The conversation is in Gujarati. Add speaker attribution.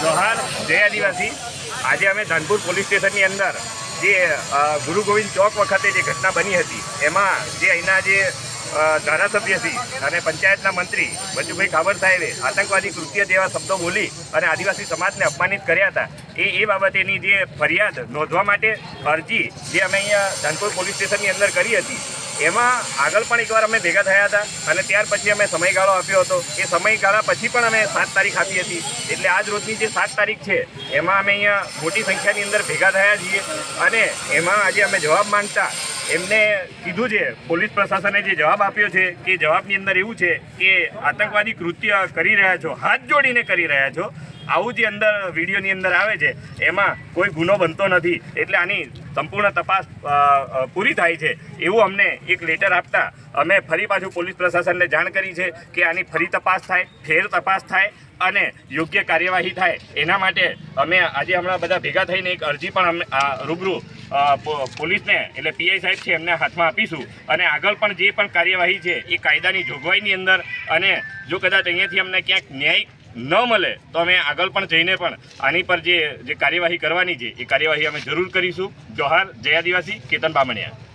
Speaker 1: જોહાર જય આદિવાસી. આજે અમે ધાનપુર પોલીસ સ્ટેશનની અંદર જે ગુરુ ગોવિંદ ચોક વખતે જે ઘટના બની હતી એમાં જે અહીંના જે અ, ધારાસભ્ય છે અને પંચાયતના મંત્રી બચુભાઈ ખાબર સાહેબે આતંકવાદી કૃત્ય જેવા શબ્દો બોલી અને આદિવાસી સમાજને અપમાનિત કર્યા હતા. એ એ બાબતેની જે ફરિયાદ નોંધવા માટે અરજી જે અમે અહીંયા ધાનપુર પોલીસ સ્ટેશનની અંદર કરી હતી એમાં આગળ પણ એકવાર અમે ભેગા થયા હતા અને ત્યાર પછી અમે સમયગાળો આપ્યો હતો. એ સમયગાળા પછી પણ અમે સાત તારીખ આપી હતી. એટલે આજ રોજની જે સાત તારીખ છે, એમાં અમે અહીંયા મોટી સંખ્યાની અંદર ભેગા થયા છીએ અને એમાં આજે અમે જવાબ માંગતા એમને કીધું છે, પોલીસ પ્રશાસને જે જવાબ આપ્યો છે, કે જવાબની અંદર એવું છે કે આતંકવાદી કૃત્ય કરી રહ્યા છો, હાથ જોડીને કરી રહ્યા છો, આવું જે અંદર વિડીયોની અંદર આવે છે, એમાં કોઈ ગુનો બનતો નથી. એટલે આની સંપૂર્ણ તપાસ પૂરી થાય છે. એવું અમને એક લેટર આપતા અમે ફરી પાછું પોલીસ પ્રશાસનને જાણ કરી છે કે આની ફરી તપાસ થાય, ફેર તપાસ થાય અને યોગ્ય કાર્યવાહી થાય. એના માટે અમે આજે હમણાં બધા ભેગા થઈને એક અરજી પણ અમે રૂબરૂ પોલીસને, એટલે પીઆઈ સાહેબ છે, એમને હાથમાં આપીશું. અને આગળ પણ જે પણ કાર્યવાહી છે, એ કાયદાની જોગવાઈની અંદર અને જો કદાચ અહીંયાથી અમને ક્યાંક ન્યાય ન મળે, તો અમે આગળ પણ જઈને પણ આની પર જે જે કાર્યવાહી કરવાની છે, એ કાર્યવાહી અમે જરૂર કરીશું. જોહાર, જય આદિવાસી, કેતન બામણિયા.